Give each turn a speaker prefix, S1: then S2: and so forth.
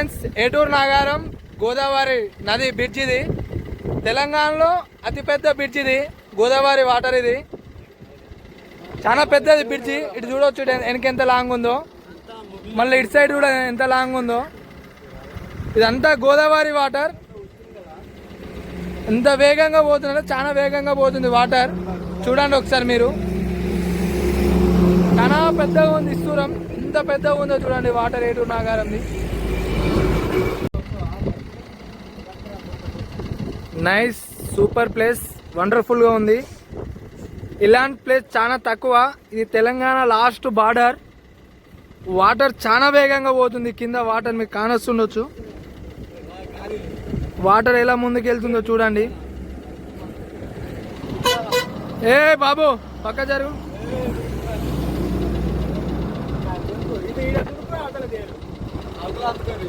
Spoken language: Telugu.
S1: ఫ్రెండ్స్ ఏటూరు నాగారం గోదావరి నది బ్రిడ్జ్ ఇది తెలంగాణలో అతిపెద్ద బ్రిడ్జ్ ఇది గోదావరి వాటర్ ఇది. చాలా పెద్దది బ్రిడ్జి. ఇటు చూడొచ్చు వెనక ఎంత లాంగ్ ఉందో. మళ్ళీ ఇటు సైడ్ కూడా ఎంత లాంగ్ ఉందో. ఇదంతా గోదావరి వాటర్. ఎంత వేగంగా పోతుందంటే చాలా వేగంగా పోతుంది వాటర్. చూడండి ఒకసారి మీరు. చాలా పెద్దగా ఉంది ఇస్తూరం ఎంత పెద్దగా ఉందో చూడండి వాటర్ ఏటూరు నాగారంది. నైస్ సూపర్ ప్లేస్ వండర్ఫుల్గా ఉంది. ఇలాంటి ప్లేస్ చాలా తక్కువ. ఇది తెలంగాణ లాస్ట్ బార్డర్ వాటర్ చాలా వేగంగా పోతుంది. కింద వాటర్ మీకు కానొస్తుండొచ్చు. వాటర్ ఎలా ముందుకు వెళ్తుందో చూడండి. ఏ బాబు పక్క జరుగు. అడుగు అందుకని